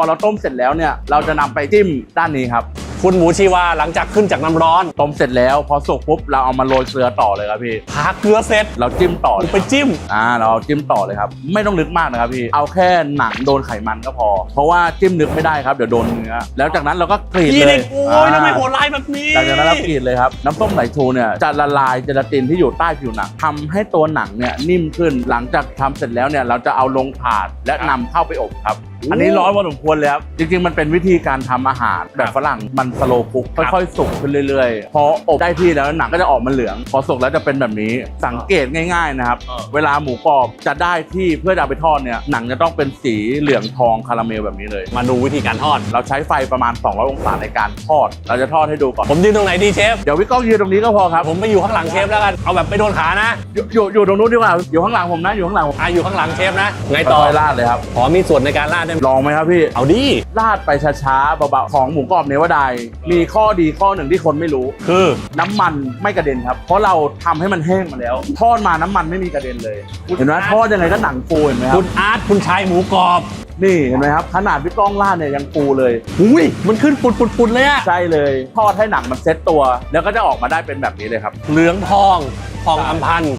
พอเราต้มเสร็จแล้วเนี่ยเราจะนำไปจิ้มด้านนี้ครับคุณหมูชีวาหลังจากขึ้นจากน้ำร้อนต้มเสร็จแล้วพอสุกปุ๊บเราเอามาโรยเกลือต่อเลยครับพี่ทาเกลือเสร็จเราจิ้มต่อเลยไปจิ้มอ่าเราเอาจิ้มต่อเลยครับ ไม่ต้องลึกมากนะครับพี่เอาแค่หนังโดนไขมันก็พอ เพราะว่าจิ้มลึกไม่ได้ครับเดี๋ยวโดนเนื้อแล้วจากนั้นเราก็กรีดพี่เลเด็ยกโอ้ยอ่าทำไมโหดร้ายแบบนี้จากนั้นเรากรีดเลยครับน้ำส้มสายชูเนี่ยจะละลายเจลาตินที่อยู่ใต้ผิวหนังทำให้ตัวหนังเนี่ยนิ่มขึ้นหลังจากทำเสร็จแล้วเนี่ยเราจะเอาลงถาดและนำเข้าไปอบครับอันนี้ร้อนพอสมควรเลยครับจริง ๆ มันเป็นวิธีการทำอาหารแบบฝรั่งมันสโลคุกค่อยๆ สุกขึ้นเรื่อยๆ พออบได้ที่แล้วหนังก็จะออกมาเหลือง พอสุกแล้วจะเป็นแบบนี้สังเกตง่ายๆนะครับเออเวลาหมูกรอบจะได้ที่เพื่อจะเอาไปทอดเนี่ยหนังจะต้องเป็นสีเหลืองทองคาราเมลแบบนี้เลย มาดูวิธีการทอด เราใช้ไฟประมาณ 200 องศาในการทอด เราจะทอดให้ดูก่อนผมยืนตรงไหนดีเชฟเดี๋ยวพี่ก้องยืนตรงนี้ก็พอครับผมไปอยู่ข้างหลังเชฟแล้วกันเอาแบบไม่โดนขานะอยู่อยู่อยู่ตรงนู้นดีกว่าอยู่ข้างหลังผมนะอยู่ข้างหลังผมอะอยู่ข้างหลังเชฟนะไงต่อค่อยๆราดเลยครับขอมีส่วนในการราดได้ไหมลองไหมครับพี่ เอาดิราดไปช้าๆเบาๆของหมูกรอบเนวดายมีข้อดีข้อหนึ่งที่คนไม่รู้ คือน้ำมันไม่กระเด็นครับ เพราะเราทำให้มันแห้งมาแล้ว ทอดมาน้ำมันไม่มีกระเด็นเลย เห็นไหมทอดยังไงก็หนังฟูเห็นไหมครัคุบณอาร์ตคุณชายหมูกรอบ นี่เห็นไหมครับ ขนาดพี่ก้องราดเนี่ยยังฟูเลย อุ้ยมันขึ้นปุดปุดปุดเลยอะใช่เลย ทอดให้หนังมันเซ็ตตัว แล้วก็จะออกมาได้เป็นแบบนี้เลยครับ เหลืองทองทองอำพันธ์